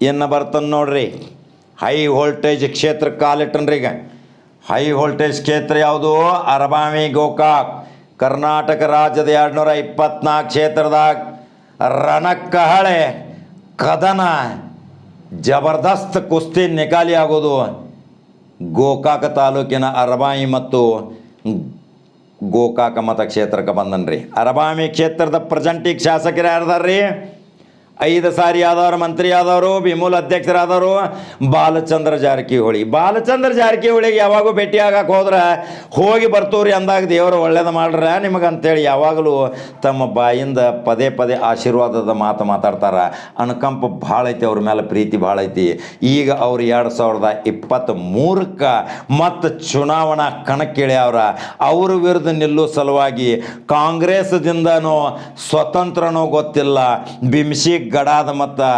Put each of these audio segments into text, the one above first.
ಇನ್ನು ಬರ್ತದೆ ನೋಡ್ರಿ. ಹೈ ವೋಲ್ಟೇಜ್ ಕ್ಷೇತ್ರ ಕಾಲಿಟ್ಟನ್ರಿ ಈಗ. ಹೈ ವೋಲ್ಟೇಜ್ ಕ್ಷೇತ್ರ ಯಾವುದು? ಅರಬಾಮಿ ಗೋಕಾಕ್. ಕರ್ನಾಟಕ ರಾಜ್ಯದ ಎರಡುನೂರ ಇಪ್ಪತ್ನಾಲ್ಕು ಕ್ಷೇತ್ರದಾಗ ರಣಕಹಳೆ ಕದನ, ಜಬರ್ದಸ್ತ್ ಕುಸ್ತಿ ನಿಕಾಲಿ ಆಗೋದು ಗೋಕಾಕ ತಾಲೂಕಿನ ಅರಬಾಯಿ ಮತ್ತು ಗೋಕಾಕ ಮತಕ್ಷೇತ್ರಕ್ಕೆ ಬಂದನ್ರಿ. ಅರಬಾಮಿ ಕ್ಷೇತ್ರದ ಪ್ರಜೆಂಟಿಗೆ ಶಾಸಕರು ಯಾರ್ದಾರ್ರಿ? ಐದು ಸಾರಿ ಆದವರು, ಮಂತ್ರಿ ಆದವರು, ವಿಮೂಲ ಅಧ್ಯಕ್ಷರಾದವರು, ಬಾಲಚಂದ್ರ ಜಾರಕಿಹೊಳಿ. ಬಾಲಚಂದ್ರ ಜಾರಕಿಹೊಳಿಗೆ ಯಾವಾಗೂ ಭೇಟಿ ಆಗಕ್ಕೆ ಹೋದ್ರೆ, ಹೋಗಿ ಬರ್ತವ್ರಿ ಅಂದಾಗ ದೇವರು ಒಳ್ಳೇದು ಮಾಡ್ರ ನಿಮಗೆ ಅಂತೇಳಿ ಯಾವಾಗಲೂ ತಮ್ಮ ಬಾಯಿಂದ ಪದೇ ಪದೇ ಆಶೀರ್ವಾದದ ಮಾತು ಮಾತಾಡ್ತಾರೆ. ಅನುಕಂಪ ಭಾಳ ಐತಿ, ಅವ್ರ ಮೇಲೆ ಪ್ರೀತಿ ಭಾಳ ಐತಿ. ಈಗ ಅವ್ರು ಎರಡು ಸಾವಿರದ ಇಪ್ಪತ್ತ್ ಮೂರಕ್ಕೆ ಮತ್ತು ಚುನಾವಣಾ ಕಣಕ್ಕಿಳಿಯವ್ರ, ಅವ್ರ ವಿರುದ್ಧ ನಿಲ್ಲೋ ಸಲುವಾಗಿ ಕಾಂಗ್ರೆಸ್ದಿಂದನೋ, ಸ್ವತಂತ್ರನೋ ಗೊತ್ತಿಲ್ಲ. ಬಿಮ್ಸಿ ಗಡಾದ ಮತ್ತು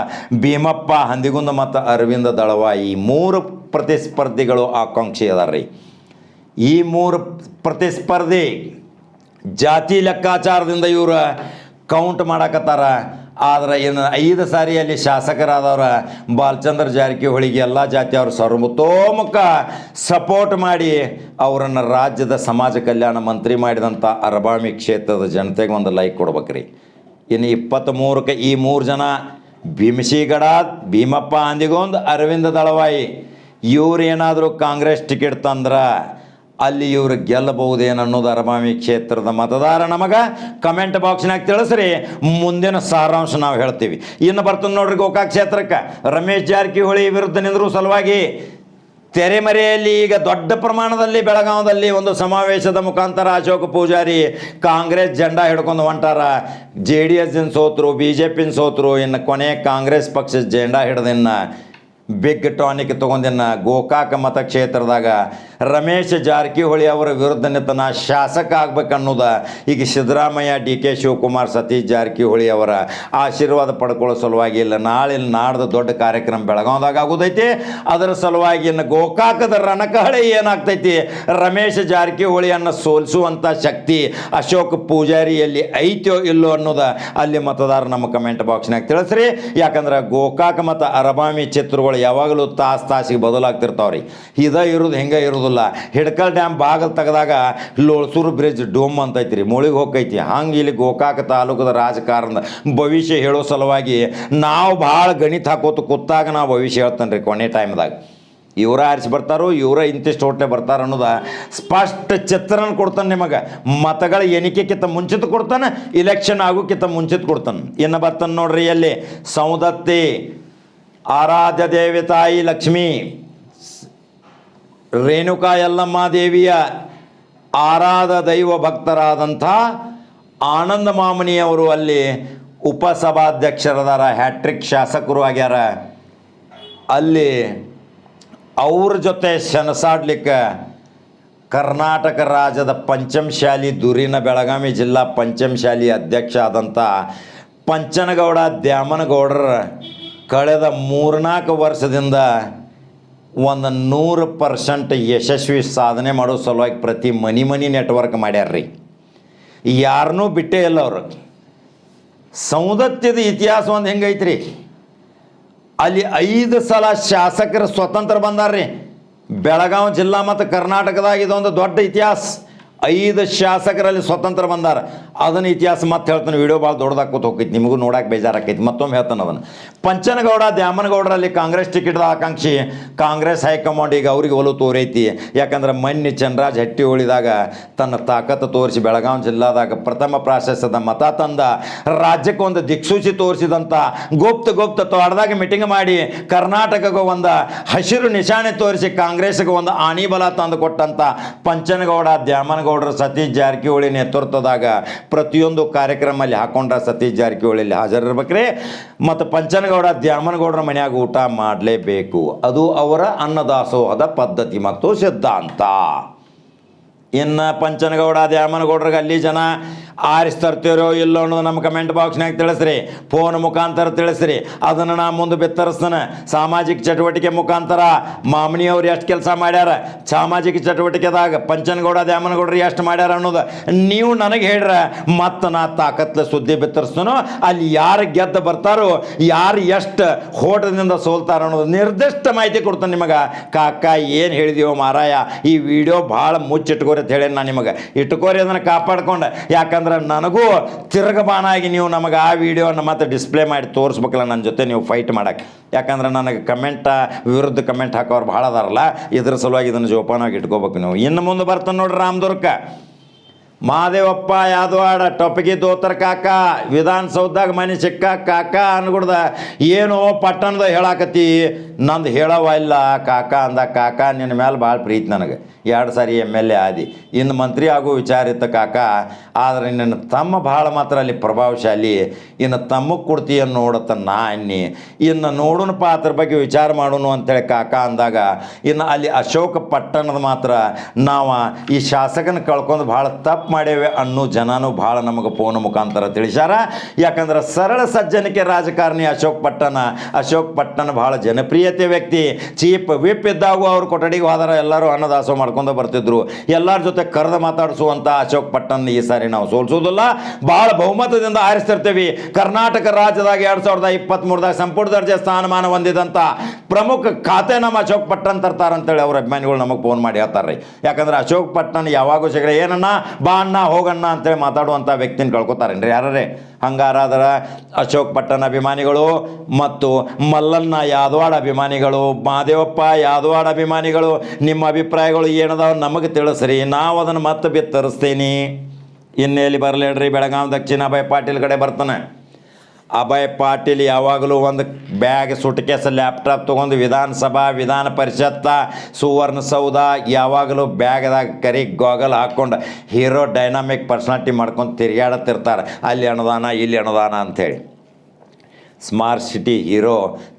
ಭೀಮಪ್ಪ, ಹಂದಿಗುಂದ ಮತ್ತು ಅರವಿಂದ ದಳವಾಯಿ ಮೂರು ಪ್ರತಿಸ್ಪರ್ಧಿಗಳು ಆಕಾಂಕ್ಷಿ ಅದಾರ್ರಿ. ಈ ಮೂರು ಪ್ರತಿಸ್ಪರ್ಧಿ ಜಾತಿ ಲೆಕ್ಕಾಚಾರದಿಂದ ಇವ್ರ ಕೌಂಟ್ ಮಾಡಕತ್ತಾರ. ಆದ್ರೆ ಏನು ಐದು ಸಾರಿ ಅಲ್ಲಿ ಶಾಸಕರಾದವ್ರ ಬಾಲಚಂದ್ರ ಜಾರಕಿಹೊಳಿಗೆ ಎಲ್ಲ ಜಾತಿಯವರು ಸರ್ವತೋಮುಖ ಸಪೋರ್ಟ್ ಮಾಡಿ ಅವರನ್ನು ರಾಜ್ಯದ ಸಮಾಜ ಕಲ್ಯಾಣ ಮಂತ್ರಿ ಮಾಡಿದಂಥ ಅರಬಾಮಿ ಕ್ಷೇತ್ರದ ಜನತೆಗೆ ಒಂದು ಲೈಕ್ ಕೊಡ್ಬೇಕ್ರಿ. ಇನ್ನು ಇಪ್ಪತ್ತ್ಮೂರಕ್ಕೆ ಈ ಮೂರು ಜನ ಭೀಮಸಿಗಡ ಭೀಮಪ್ಪ ಅಂದಿಗೊಂದು, ಅರವಿಂದ ದಳವಾಯಿ. ಇವ್ರು ಏನಾದರೂ ಕಾಂಗ್ರೆಸ್ ಟಿಕೆಟ್ ತಂದ್ರೆ ಅಲ್ಲಿ ಇವರು ಗೆಲ್ಲಬಹುದೇನು ಅನ್ನೋದು ಅರಮಾಮಿ ಕ್ಷೇತ್ರದ ಮತದಾರ ನಮಗೆ ಕಮೆಂಟ್ ಬಾಕ್ಸ್ನಾಗ ತಿಳಿಸ್ರಿ. ಮುಂದಿನ ಸಾರಾಂಶ ನಾವು ಹೇಳ್ತೀವಿ. ಇನ್ನು ಬರ್ತದೆ ನೋಡ್ರಿ ಗೋಕಾಕ್ ಕ್ಷೇತ್ರಕ್ಕೆ. ರಮೇಶ್ ಜಾರಕಿಹೊಳಿ ವಿರುದ್ಧ ನಿಂದರೂ ಸಲುವಾಗಿ. ತೆರೆಮರೆಯಲ್ಲಿ ಈಗ ದೊಡ್ಡ ಪ್ರಮಾಣದಲ್ಲಿ ಬೆಳಗಾವದಲ್ಲಿ ಒಂದು ಸಮಾವೇಶದ ಮುಖಾಂತರ ಅಶೋಕ ಪೂಜಾರಿ ಕಾಂಗ್ರೆಸ್ ಜೆಂಡಾ ಹಿಡ್ಕೊಂಡು ಹೊಂಟಾರ. ಜೆ ಡಿ ಎಸ್ನ ಸೋತರು ಬಿ ಜೆ ಪಿನ ಸೋತರು, ಇನ್ನು ಕೊನೆ ಕಾಂಗ್ರೆಸ್ ಪಕ್ಷದ ಜೆಂಡಾ ಹಿಡ್ದಿನ್ನ ಬಿಗ್ ಟಾನಿಕ್ ತೊಗೊಂದಿನ್ನ ಗೋಕಾಕ ಮತಕ್ಷೇತ್ರದಾಗ ರಮೇಶ್ ಜಾರಕಿಹೊಳಿ ಅವರ ವಿರುದ್ಧ ನಿಂತನ ಶಾಸಕ ಆಗ್ಬೇಕನ್ನೋದ. ಈಗ ಸಿದ್ದರಾಮಯ್ಯ, ಡಿ ಕೆ ಶಿವಕುಮಾರ್, ಸತೀಶ್ ಜಾರಕಿಹೊಳಿ ಅವರ ಆಶೀರ್ವಾದ ಪಡ್ಕೊಳ್ಳೋ ಸಲುವಾಗಿ ಇಲ್ಲ. ನಾಳೆ ನಾಡ್ದು ದೊಡ್ಡ ಕಾರ್ಯಕ್ರಮ ಬೆಳಗಾವದಾಗ ಆಗೋದೈತಿ. ಅದರ ಸಲುವಾಗಿ ಇನ್ನು ಗೋಕಾಕದ ರಣಕಹಳೆ ಏನಾಗ್ತೈತಿ? ರಮೇಶ್ ಜಾರಕಿಹೊಳಿಯನ್ನು ಸೋಲಿಸುವಂಥ ಶಕ್ತಿ ಅಶೋಕ್ ಪೂಜಾರಿಯಲ್ಲಿ ಐತೋ ಇಲ್ಲೋ ಅನ್ನೋದ ಅಲ್ಲಿ ಮತದಾರ ನಮ್ಮ ಕಮೆಂಟ್ ಬಾಕ್ಸ್ನಾಗ ತಿಳಿಸ್ರಿ. ಯಾಕಂದ್ರೆ ಗೋಕಾಕ ಮತ್ತು ಅರಬಾಮಿ ಚಿತ್ರಗಳು ಯಾವಾಗಲೂ ತಾಸು ತಾಸಿಗೆ ಬದಲಾಗ್ತಿರ್ತಾವ್ರಿ. ಇದ ಇರೋದು ಹಿಂಗೆ ಇರೋದಿಲ್ಲ ಹಿಡ್ಕಲ್ ಡ್ಯಾಮ್ ಬಾಗಲ್ ತೆಗೆದಾಗ ಲೋಳ್ಸೂರು ಬ್ರಿಡ್ಜ್ ಡೋಮ್ ಅಂತ ರೀ ಮುಳಿಗೆ ಹೋಗೈತಿ ಹಂಗೆ ಇಲ್ಲಿ ಗೋಕಾಕ ತಾಲೂಕದ ರಾಜಕಾರಣದ ಭವಿಷ್ಯ ಹೇಳೋ ಸಲುವಾಗಿ ನಾವು ಭಾಳ ಗಣಿತ ಹಾಕೋತ ಕೂತಾಗ ನಾವು ಭವಿಷ್ಯ ಹೇಳ್ತಾನೆ ರೀ ಕೊನೆ ಟೈಮ್ದಾಗ. ಇವರ ಆರಿಸಿ ಬರ್ತಾರೋ, ಇವರ ಇಂತಿಷ್ಟು ಹೋಟ್ಲೆ ಬರ್ತಾರ ಅನ್ನೋದ ಸ್ಪಷ್ಟ ಚಿತ್ರನ ಕೊಡ್ತಾನೆ ನಿಮಗೆ. ಮತಗಳ ಎಣಿಕೆಕ್ಕಿಂತ ಮುಂಚಿತ ಕೊಡ್ತಾನೆ ಇಲೆಕ್ಷನ್ ಆಗೋಕ್ಕಿಂತ ಮುಂಚಿತ ಕೊಡ್ತಾನೆ. ಇನ್ನು ಬರ್ತಾನೆ ನೋಡ್ರಿ ಅಲ್ಲಿ ಸೌದತ್ತಿ, ಆರಾಧ್ಯ ದೇವಿ ತಾಯಿ ಲಕ್ಷ್ಮೀ. ರೇಣುಕಾ ಯಲ್ಲಮ್ಮ ದೇವಿಯ ಆರಾಧ ದೈವ ಭಕ್ತರಾದಂಥ ಆನಂದ ಮಾಮನಿಯವರು ಅಲ್ಲಿ ಉಪಸಭಾಧ್ಯಕ್ಷರದಾರ ಹ್ಯಾಟ್ರಿಕ್ ಶಾಸಕರು ಆಗ್ಯಾರ. ಅಲ್ಲಿ ಅವ್ರ ಜೊತೆ ಶನಸಾಡ್ಲಿಕ್ಕೆ ಕರ್ನಾಟಕ ರಾಜ್ಯದ ಪಂಚಮಶಾಲಿ ದುರಿನ ಬೆಳಗಾವಿ ಜಿಲ್ಲಾ ಪಂಚಮಶಾಲಿ ಅಧ್ಯಕ್ಷ ಆದಂಥ ಪಂಚನಗೌಡ ದ್ಯಾಮನಗೌಡರ ಕಳೆದ ಮೂರ್ನಾಲ್ಕು ವರ್ಷದಿಂದ ಒಂದು ನೂರು ಪರ್ಸೆಂಟ್ ಯಶಸ್ವಿ ಸಾಧನೆ ಮಾಡೋ ಸಲುವಾಗಿ ಪ್ರತಿ ಮನಿ ಮನಿ ನೆಟ್ವರ್ಕ್ ಮಾಡ್ಯಾರ್ರಿ. ಯಾರನ್ನೂ ಬಿಟ್ಟೇ ಇಲ್ಲ ಅವರು. ಸೌಂದತ್ಯದ ಇತಿಹಾಸ ಒಂದು ಹೆಂಗೈತ್ರಿ ಅಲ್ಲಿ ಐದು ಸಲ ಶಾಸಕರು ಸ್ವತಂತ್ರ ಬಂದಾರ್ರಿ. ಬೆಳಗಾವಿ ಜಿಲ್ಲಾ ಮತ್ತು ಕರ್ನಾಟಕದಾಗ ಇದೊಂದು ದೊಡ್ಡ ಇತಿಹಾಸ. ಐದು ಶಾಸಕರಲ್ಲಿ ಸ್ವತಂತ್ರ ಬಂದಾರ. ಅದನ್ನ ಇತಿಹಾಸ ಮತ್ತೆ ಹೇಳ್ತಾನೆ ವಿಡಿಯೋ ಭಾಳ ದೊಡ್ಡದಾಕೋತ ಹೋಗೈತಿ ನಿಮಗೂ ನೋಡಕ್ಕೆ ಬೇಜಾರಾಕೈತಿ, ಮತ್ತೊಮ್ಮೆ ಹೇಳ್ತಾನೆ ಅದನ್ನು. ಪಂಚನಗೌಡ, ದ್ಯಾಮನಗೌಡರಲ್ಲಿ ಕಾಂಗ್ರೆಸ್ ಟಿಕೆಟ್ದ ಆಕಾಂಕ್ಷಿ, ಕಾಂಗ್ರೆಸ್ ಹೈಕಮಾಂಡ್ ಈಗ ಅವ್ರಿಗೆ ಒಲವು ತೋರೈತಿ. ಯಾಕಂದ್ರೆ ಮೊನ್ನೆ ಚನ್ರಾಜ್ ಹಟ್ಟಿ ಉಳಿದಾಗ ತನ್ನ ತಾಕತ್ತು ತೋರಿಸಿ ಬೆಳಗಾವಿ ಜಿಲ್ಲಾದಾಗ ಪ್ರಥಮ ಪ್ರಾಶಸ್ತ್ಯದ ಮತ ತಂದ, ರಾಜ್ಯಕ್ಕೆ ಒಂದು ದಿಕ್ಸೂಚಿ ತೋರಿಸಿದಂಥ ಗುಪ್ತ ಗುಪ್ತ ತೋಟದಾಗ ಮೀಟಿಂಗ್ ಮಾಡಿ ಕರ್ನಾಟಕಕ್ಕೆ ಒಂದು ಹಸಿರು ನಿಶಾನೆ ತೋರಿಸಿ ಕಾಂಗ್ರೆಸ್ಗೆ ಒಂದು ಆಣಿಬಲ ತಂದು ಕೊಟ್ಟಂಥ ಪಂಚನಗೌಡ, ದ್ಯಾಮನಗೌಡರು ಸತೀಶ್ ಜಾರಕಿಹೊಳಿ ನೇತೃತ್ವದಾಗ ಪ್ರತಿಯೊಂದು ಕಾರ್ಯಕ್ರಮ ಅಲ್ಲಿ ಹಾಕೊಂಡ್ರ ಸತೀಶ್ ಜಾರಕಿಹೊಳಿಯಲ್ಲಿ ಹಾಜರಿರ್ಬೇಕ್ರಿ. ಮತ್ತು ಪಂಚನಗೌಡ ದ್ಯಾಮನಗೌಡರ ಮನೆಯಾಗ ಊಟ ಮಾಡಲೇಬೇಕು. ಅದು ಅವರ ಅನ್ನದಾಸೋಹದ ಪದ್ಧತಿ ಮತ್ತು ಸಿದ್ಧಾಂತ. ಇನ್ನು ಪಂಚನಗೌಡ, ದ್ಯಾಮನಗೌಡ್ರಿಗೆ ಅಲ್ಲಿ ಜನ ಆರಿಸಿ ತರ್ತೀರೋ ಇಲ್ಲೋ ಅನ್ನೋದು ನಮ್ಮ ಕಮೆಂಟ್ ಬಾಕ್ಸ್ನಾಗ ತಿಳಿಸ್ರಿ. ಫೋನ್ ಮುಖಾಂತರ ತಿಳಿಸ್ರಿ. ಅದನ್ನು ನಾ ಮುಂದೆ ಬಿತ್ತರಿಸ್ತಾನೆ. ಸಾಮಾಜಿಕ ಚಟುವಟಿಕೆ ಮುಖಾಂತರ ಮಾಮನಿಯವ್ರು ಎಷ್ಟು ಕೆಲಸ ಮಾಡ್ಯಾರ? ಸಾಮಾಜಿಕ ಚಟುವಟಿಕೆದಾಗ ಪಂಚನಗೌಡ, ದ್ಯಾಮನಗೌಡ್ರು ಎಷ್ಟು ಮಾಡ್ಯಾರ ಅನ್ನೋದು ನೀವು ನನಗೆ ಹೇಳ್ರ. ಮತ್ತು ನಾ ತಾಕತ್ಲೆ ಸುದ್ದಿ ಬಿತ್ತರಿಸ್ತಾನೋ, ಅಲ್ಲಿ ಯಾರು ಗೆದ್ದು ಬರ್ತಾರೋ, ಯಾರು ಎಷ್ಟು ಹೋಟದಿಂದ ಸೋಲ್ತಾರ ಅನ್ನೋದು ನಿರ್ದಿಷ್ಟ ಮಾಹಿತಿ ಕೊಡ್ತಾನೆ ನಿಮಗೆ. ಕಾಕ, ಏನು ಹೇಳಿದೀವೋ ಮಾರಾಯ, ಈ ವಿಡಿಯೋ ಭಾಳ ಅಂತ ಹೇಳಿ ನಾನು ನಿಮಗೆ? ಇಟ್ಕೋರಿ ಅದನ್ನು ಕಾಪಾಡ್ಕೊಂಡು. ಯಾಕಂದ್ರೆ ನನಗೂ ತಿರುಗಬಾನಾಗಿ ನೀವು ನಮಗೆ ಆ ವಿಡಿಯೋನ ಮತ್ತೆ ಡಿಸ್ಪ್ಲೇ ಮಾಡಿ ತೋರಿಸ್ಬೇಕಲ್ಲ ನನ್ನ ಜೊತೆ ನೀವು ಫೈಟ್ ಮಾಡಕ್ಕೆ. ಯಾಕಂದ್ರೆ ನನಗೆ ಕಮೆಂಟ ವಿರುದ್ಧ ಕಮೆಂಟ್ ಹಾಕೋರು ಭಾಳ ಅದಾರಲ್ಲ, ಇದ್ರ ಸಲುವಾಗಿ ಇದನ್ನು ಜೋಪಾನವಾಗಿ ಇಟ್ಕೋಬೇಕು ನೀವು. ಇನ್ನು ಮುಂದೆ ಬರ್ತಾನೆ ನೋಡ್ರಿ ರಾಮದುರ್ಗ ಮಹಾದೇವಪ್ಪ ಯಾದವಾಡ, ಟೊಪ್ಪಿಗೆ ದೋತರ ಕಾಕ, ವಿಧಾನಸೌಧದಾಗ ಮನೆ ಸಿಕ್ಕ ಕಾಕ ಅನ್ಗುಡ್ದ, ಏನೋ ಪಟ್ಟಣದ ಹೇಳಾಕತ್ತಿ. ನಂದು ಹೇಳವ ಇಲ್ಲ, ಕಾಕ ಅಂದ ಕಾಕ ನಿನ್ನ ಮೇಲೆ ಭಾಳ ಪ್ರೀತಿ ನನಗೆ. ಎರಡು ಸಾರಿ ಎಂ ಎಲ್ ಎ ಆದಿ. ಇನ್ನು ಮಂತ್ರಿ ಆಗೋ ವಿಚಾರ ಇತ್ತು ಕಾಕ, ಆದರೆ ನಿನ್ನ ತಮ್ಮ ಭಾಳ ಮಾತ್ರ ಅಲ್ಲಿ ಪ್ರಭಾವಶಾಲಿ. ಇನ್ನು ತಮ್ಮ ಕೊಡ್ತೀಯನ್ನು ನೋಡತ್ತ ನಾ ಅನ್ನಿ. ಇನ್ನು ನೋಡೋಣಪ್ಪ ಪಾತ್ರ ಬಗ್ಗೆ ವಿಚಾರ ಮಾಡೋಣ ಅಂತೇಳಿ ಕಾಕ ಅಂದಾಗ, ಇನ್ನು ಅಲ್ಲಿ ಅಶೋಕ ಪಟ್ಟಣದ ಮಾತ್ರ ನಾವು ಈ ಶಾಸಕನ ಕಳ್ಕೊಂಡು ಭಾಳ ತಪ್ಪು ಮಾಡೇವೆ ಅನ್ನೋ ಜನನೂ ಭಾಳ ನಮಗೆ ಫೋನ್ ಮುಖಾಂತರ ತಿಳಿಸ್ಯಾರ. ಯಾಕಂದ್ರೆ ಸರಳ ಸಜ್ಜನಿಕೆ ರಾಜಕಾರಣಿ ಅಶೋಕ್ ಪಟ್ಟಣ ಅಶೋಕ್ ಪಟ್ಟಣ ಭಾಳ ಜನಪ್ರಿಯತೆ ವ್ಯಕ್ತಿ. ಚೀಪ್ ವಿಪ್ ಇದ್ದಾಗೂ ಅವ್ರ ಕೊಠಡಿಗೆ ಹೋದಾರ, ಎಲ್ಲರೂ ಅನ್ನದಾಸೋ ಮಾಡ್ಕೊಂಡು ಬರ್ತಿದ್ರು. ಎಲ್ಲರ ಜೊತೆ ಕರೆದು ಮಾತಾಡಿಸುವಂಥ ಅಶೋಕ್ ಪಟ್ಟಣ ಈ ಸಾರಿ ನಾವು ಸೋಲ್ಸೋದಿಲ್ಲ. ಭಾಳ ಬಹುಮತದಿಂದ ಆರಿಸ್ತಿರ್ತೀವಿ ಕರ್ನಾಟಕ ರಾಜ್ಯದಾಗ ಎರಡು ಸಾವಿರದ ಇಪ್ಪತ್ತ್ಮೂರದಾಗ ಸಂಪುಟ ದರ್ಜೆ ಸ್ಥಾನಮಾನ ಹೊಂದಿದಂಥ ಪ್ರಮುಖ ಖಾತೆ ನಮ್ಮ ಅಶೋಕ್ ಪಟ್ಟಣ್ ತರ್ತಾರಂತೇಳಿ ಅವ್ರ ಅಭಿಮಾನಿಗಳು ನಮಗೆ ಫೋನ್ ಮಾಡಿ ಹೇಳ್ತಾರೆ ಯಾಕಂದ್ರೆ ಅಶೋಕ್ ಪಟ್ಟಣ್ ಯಾವಾಗೂ ಸಿಗರೆ ಏನನ್ನ ಬಾ ಅಣ್ಣ, ಹೋಗಣ್ಣ ಅಂತೇಳಿ ಮಾತಾಡುವಂಥ ವ್ಯಕ್ತಿನ ಕಳ್ಕೊತಾರೇನ್ರಿ ಯಾರೇ ಹಂಗಾರಾದ್ರೆ ಅಶೋಕ್ ಪಟ್ಟಣ ಅಭಿಮಾನಿಗಳು ಮತ್ತು ಮಲ್ಲಣ್ಣ ಯಾದವಾಡ ಅಭಿಮಾನಿಗಳು, ಮಾದೇವಪ್ಪ ಯಾದವಾಡ ಅಭಿಮಾನಿಗಳು, ನಿಮ್ಮ ಅಭಿಪ್ರಾಯಗಳು ಏನದಾವ ನಮಗೆ ತಿಳಿಸ್ರಿ ನಾವು ಅದನ್ನು ಮತ್ತೆ ಬಿತ್ತರಿಸ್ತೀನಿ. ಇನ್ನೆಲ್ಲಿ ಬರಲೇಡ್ರಿ ಬೆಳಗಾವಿ ದಕ್ಷಿಣ ಅಭಯ್ ಪಾಟೀಲ್ ಕಡೆ ಬರ್ತಾನೆ. ಅಭಯ್ ಪಾಟೀಲ್ ಯಾವಾಗಲೂ ಒಂದು ಬ್ಯಾಗ್, ಸುಟ್ಕೇಸ್, ಲ್ಯಾಪ್ಟಾಪ್ ತೊಗೊಂಡು ವಿಧಾನಸಭಾ, ವಿಧಾನ ಪರಿಷತ್ತ ಸುವರ್ಣಸೌಧ ಯಾವಾಗಲೂ ಬ್ಯಾಗ್ದಾಗ ಕರಿ ಗಾಗಲ್ ಹಾಕ್ಕೊಂಡು ಹೀರೋ ಡೈನಾಮಿಕ್ ಪರ್ಸ್ನಾಲಿಟಿ ಮಾಡ್ಕೊಂಡು ತಿರುಗಾಡತ್ತಿರ್ತಾರೆ ಅಲ್ಲಿ ಅನುದಾನ, ಇಲ್ಲಿ ಅನುದಾನ ಅಂಥೇಳಿ. ಸ್ಮಾರ್ಟ್ ಸಿಟಿ ಹೀರೋ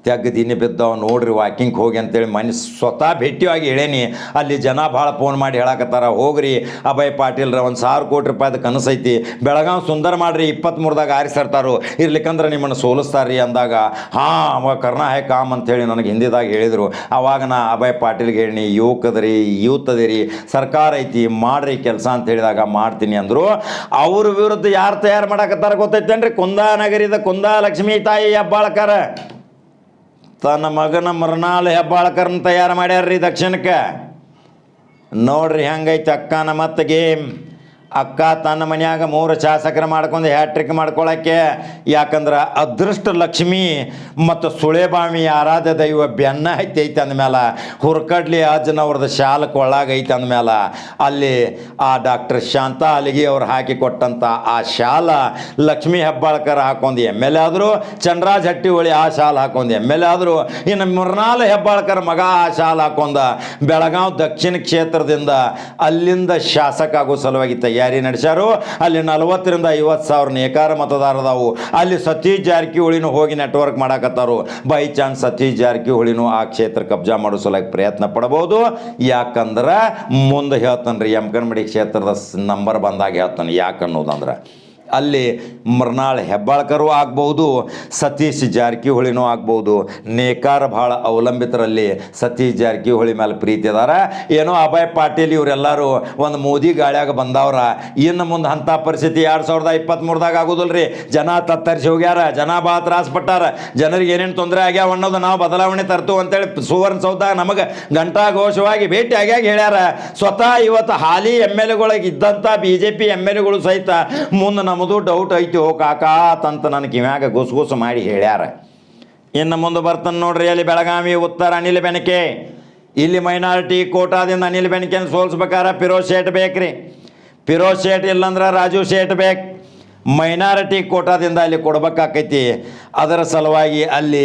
ತೆಗ್ದಿನಿ ಬಿದ್ದವ, ನೋಡ್ರಿ ವಾಕಿಂಗ್ ಹೋಗಿ ಅಂತೇಳಿ ಮನೆ ಸ್ವತಃ ಭೇಟಿಯಾಗಿ ಹೇಳೇನಿ. ಅಲ್ಲಿ ಜನ ಭಾಳ ಫೋನ್ ಮಾಡಿ ಹೇಳಕತ್ತಾರ, ಹೋಗ್ರಿ ಅಭಯ್ ಪಾಟೀಲ್ರ ಒಂದು ಸಾವಿರ ಕೋಟಿ ರೂಪಾಯಿದ ಕನಸೈತಿ ಬೆಳಗಾವ್ ಸುಂದರ ಮಾಡ್ರಿ ಇಪ್ಪತ್ತ್ಮೂರದಾಗ ಆರಿಸಿರ್ತಾರೋ ಇರ್ಲಿಕ್ಕಂದ್ರೆ ನಿಮ್ಮನ್ನು ಸೋಲಿಸ್ತಾರ್ರಿ ಅಂದಾಗ, ಹಾಂ, ಅವ ಕರ್ನಾಯ ಕಾಮ್ ಅಂತೇಳಿ ನನಗೆ ಹಿಂದಿದಾಗ ಹೇಳಿದರು. ಅವಾಗ ನಾ ಅಭಯ್ ಪಾಟೀಲ್ಗೆ ಹೇಳಿ ಯುವಕದ್ರಿ ಯೂತ್ ಅದಿರಿ ಸರ್ಕಾರ ಐತಿ, ಮಾಡ್ರಿ ಕೆಲಸ ಅಂತ ಹೇಳಿದಾಗ ಮಾಡ್ತೀನಿ ಅಂದರು. ಅವ್ರ ವಿರುದ್ಧ ಯಾರು ತಯಾರು ಮಾಡಕತ್ತಾರ ಗೊತ್ತೈತೇನ್ರಿ? ಕುಂದಾನಗರಿದ ಕುಂದಾ ಲಕ್ಷ್ಮೀ ತಾಯಿ. ಹೆಬ್ಬಾಳ್ಕರ. ತನ್ನ ಮಗನ ಮೃಣಾಲ್ ಹೆಬ್ಬಾಳ್ಕರ್ನ ತಯಾರು ಮಾಡ್ಯಾರ್ರಿ ದಕ್ಷಿಣಕ್ಕೆ. ನೋಡ್ರಿ ಹೆಂಗೈತೆ ಅಕ್ಕನ ಮತ್ತು ಗೇಮ್. ಅಕ್ಕ ತನ್ನ ಮನ್ಯಾಗ ಮೂರು ಶಾಸಕರು ಮಾಡ್ಕೊಂಡು ಹ್ಯಾಟ್ರಿಕ್ ಮಾಡ್ಕೊಳಕ್ಕೆ, ಯಾಕಂದ್ರೆ ಅದೃಷ್ಟ ಲಕ್ಷ್ಮಿ ಮತ್ತು ಸುಳೆಬಾಮಿ ಆರಾಧ್ಯ ದೈವ ಬೆನ್ನ ಐತಿ ಐತೆ ಅಂದಮೇಲೆ ಹುರ್ಕಡ್ಲಿ ಅಜ್ಜನವ್ರದ್ದು ಶಾಲ ಕೊಳ್ಳಾಗೈತೆ ಅಂದ ಅಂದಮೇಲೆ ಅಲ್ಲಿ ಆ ಡಾಕ್ಟರ್ ಶಾಂತಾ ಅಲಿಗಿ ಅವ್ರು ಹಾಕಿ ಕೊಟ್ಟಂಥ ಆ ಶಾಲ ಲಕ್ಷ್ಮಿ ಹೆಬ್ಬಾಳ್ಕರ್ ಹಾಕೊಂಡು ಎಂ ಎಲ್ ಎ ಆದರೂ, ಚಂದ್ರಾಜ್ ಹಟ್ಟಿಹೊಳಿ ಆ ಶಾಲ ಹಾಕೊಂಡು ಎಂ ಎಲ್ ಎ ಆದರು. ಇನ್ನು ಮುರ್ನಾಲ್ ಹೆಬ್ಬಾಳ್ಕರ್ ಮಗ ಆ ಶಾಲ ಹಾಕೊಂಡ ಬೆಳಗಾವ್ ದಕ್ಷಿಣ ಕ್ಷೇತ್ರದಿಂದ ಅಲ್ಲಿಂದ ಶಾಸಕ ಆಗೋ ಸಲುವಾಗಿ ತಯಾರಿ ನಡೆಸ್ಯಾರು. ಅಲ್ಲಿ ನಲವತ್ತರಿಂದ ಐವತ್ತು ಸಾವಿರ ನೇಕಾರ ಮತದಾರದಾವು. ಅಲ್ಲಿ ಸತೀಶ್ ಜಾರಕಿಹೊಳಿನೂ ಹೋಗಿ ನೆಟ್ವರ್ಕ್ ಮಾಡಾಕತ್ತಾರು. ಬೈ ಚಾನ್ಸ್ ಸತೀಶ್ ಜಾರಕಿಹೊಳಿನೂ ಆ ಕ್ಷೇತ್ರ ಕಬ್ಜಾ ಮಾಡೋ ಸಲುವಾಗಿ ಪ್ರಯತ್ನ ಪಡಬಹುದು ಯಾಕಂದ್ರೆ, ಮುಂದೆ ಹೇಳ್ತಾನೆ ರೀ ಕ್ಷೇತ್ರದ ನಂಬರ್ ಬಂದಾಗ ಹೇಳ್ತಾನೆ ಯಾಕೆ ಅನ್ನೋದಂದ್ರೆ ಅಲ್ಲಿ ಮರ್ನಾಳ್ ಹೆಬ್ಬಾಳ್ಕರು ಆಗ್ಬೋದು, ಸತೀಶ್ ಜಾರಕಿಹೊಳಿನೂ ಆಗ್ಬೋದು. ನೇಕಾರ ಭಾಳ ಅವಲಂಬಿತರಲ್ಲಿ ಸತೀಶ್ ಜಾರಕಿಹೊಳಿ ಮೇಲೆ ಪ್ರೀತಿ ಅದಾರ. ಏನೋ ಅಭಯ್ ಪಾಟೀಲ್ ಇವರೆಲ್ಲರೂ ಒಂದು ಮೋದಿ ಗಾಳಿಯಾಗ ಬಂದವ್ರ. ಇನ್ನು ಮುಂದೆ ಅಂಥ ಪರಿಸ್ಥಿತಿ ಎರಡು ಸಾವಿರದ ಇಪ್ಪತ್ತ್ಮೂರ್ದಾಗ ಆಗೋದಿಲ್ಲ ರೀ ಜನ ತತ್ತರಿಸಿ ಹೋಗ್ಯಾರ, ಜನ ಭಾಳ ತ್ರಾಸು ಪಟ್ಟಾರ. ಜನರಿಗೆ ಏನೇನು ತೊಂದರೆ ಆಗ್ಯಾವ ಅನ್ನೋದು ನಾವು ಬದಲಾವಣೆ ತರ್ತು ಅಂತೇಳಿ ಸುವರ್ಣ ಸೌಧ ನಮಗೆ ಘಂಟಾಘೋಷವಾಗಿ ಭೇಟಿ ಆಗ್ಯಾಗ ಹೇಳ್ಯಾರ. ಸ್ವತಃ ಇವತ್ತು ಹಾಲಿ ಎಂ ಎಲ್ ಎಗಳಿಗೆ ಇದ್ದಂಥ ಬಿ ಜೆ ಪಿ ಎಂ ಎಲ್ ಎಗಳು ಸಹಿತ ಮುಂದೆ ನಮ್ಮದು ಡೌಟ್ ಐತಿ ಹೋ ಕಾಕಾ ತಂತ ನನಗೆ ಕಿವ್ಯಾಗ ಗುಸುಗುಸು ಮಾಡಿ ಹೇಳ್ಯಾರ. ಇನ್ನು ಮುಂದೆ ಬರ್ತಾನೆ ನೋಡ್ರಿ, ಅಲ್ಲಿ ಬೆಳಗಾವಿ, ಉತ್ತರ, ಅನಿಲ್ ಬೆನಕೆ. ಇಲ್ಲಿ ಮೈನಾರಿಟಿ ಕೋಟಾದಿಂದ ಅನಿಲ್ ಬೆನಕೆನ ಸೋಲ್ಸ್ಬೇಕಾರ ಫಿರೋಜ್ ಶೇಟ್ ಬೇಕ್ರಿ. ಫಿರೋಜ್ ಶೇಟ್ ಇಲ್ಲಂದ್ರೆ ರಾಜು ಶೇಟ್ ಬೇಕು. ಮೈನಾರಿಟಿ ಕೋಟಾದಿಂದ ಅಲ್ಲಿ ಕೊಡ್ಬೇಕಾಕೈತಿ. ಅದರ ಸಲುವಾಗಿ ಅಲ್ಲಿ